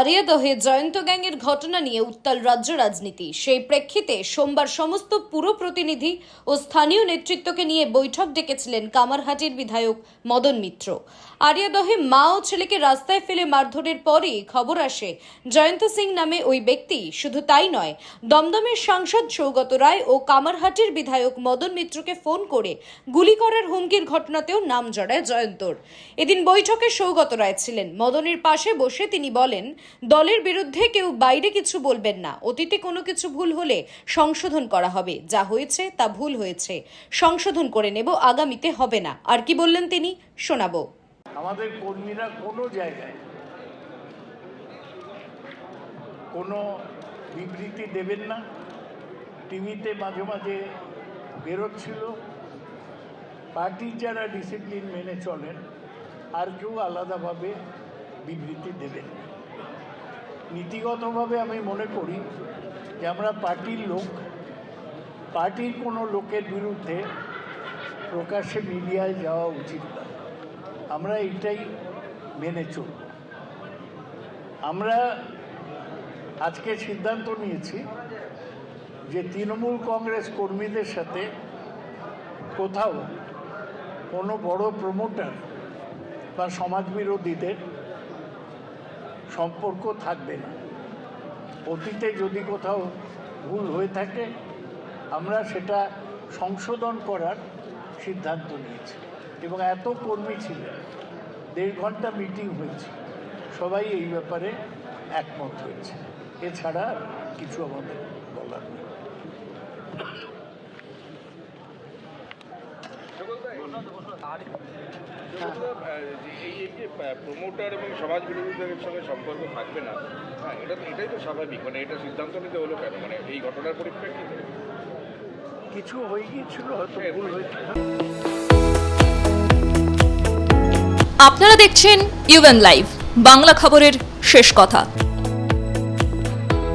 আরিয়াদহে জয়ন্ত গ্যাংয়ের ঘটনা নিয়ে উত্তাল রাজ্য রাজনীতি। সেই প্রেক্ষিতে সোমবার সমস্ত পুর প্রতিনিধি ও স্থানীয় নেতৃত্বকে নিয়ে বৈঠক ডেকেছিলেন কামারহাটির বিধায়ক মদন মিত্র। আরিয়াদহে মা ও ছেলেকে রাস্তায় ফেলে মারধরের পরই খবর আসে, জয়ন্ত সিং নামে ওই ব্যক্তি। শুধু তাই নয়, দমদমের সাংসদ সৌগত রায় ও কামারহাটির বিধায়ক মদন মিত্রকে ফোন করে গুলি করার হুমকির ঘটনাতেও নাম জড়ায় জয়ন্তর। এদিন বৈঠকে সৌগত রায় ছিলেন। মদনের পাশে বসে তিনি বলেন দলের বিরুদ্ধে কেউ বাইরে কিছু বলবেন না। অতীতে কোনো কিছু ভুল হলে সংশোধন করা হবে। যা হয়েছে, তা ভুল হয়েছে। সংশোধন করে নেব, আগামীতে হবে না। আর কি বললেন তিনি? শোনাবো। আমাদের কর্মীরা কোনো জায়গায় কোনো বিবৃতি দেবেন না। টিভিতে মাঝে মাঝে বেরোচ্ছিল। পার্টির যারা ডিসিপ্লিন মেনে চলেন, আর কেউ আলাদাভাবে বিবৃতি দেবেন না। নীতিগতভাবে আমি মনে করি যে আমরা পার্টির লোক, পার্টির কোনো লোকের বিরুদ্ধে প্রকাশ্যে মিডিয়ায় যাওয়া উচিত না। আমরা এটাই মেনে চলব আমরা আজকে সিদ্ধান্ত নিয়েছি যে তৃণমূল কংগ্রেস কর্মীদের সাথে কোথাও কোনো বড় প্রমোটার বা সমাজবিরোধীদের সম্পর্ক থাকবে না। অতীতে যদি কোথাও ভুল হয়ে থাকে, আমরা সেটা সংশোধন করার সিদ্ধান্ত নিয়েছি এবং এত কর্মী ছিলেন, দেড় ঘণ্টা মিটিং হয়েছে, সবাই এই ব্যাপারে একমত হয়েছে। এছাড়া কিছু আমাদের বলার নেই। এই এই যে প্রমোটার এবং সমাজ বিরোধীদের সঙ্গে সম্পর্ক থাকবে না হ্যাঁ এটা তো এটাই তো স্বাভাবিক মানে এটা সিদ্ধান্ত নিতে হলো কেন মানে এই ঘটনার পরিপ্রেক্ষিতে কিছু হয়ে গিয়েছিল হয়তো ভুল হয়েছে। আপনারা দেখছেন ইউএন লাইভ বাংলা খবরের শেষ কথা।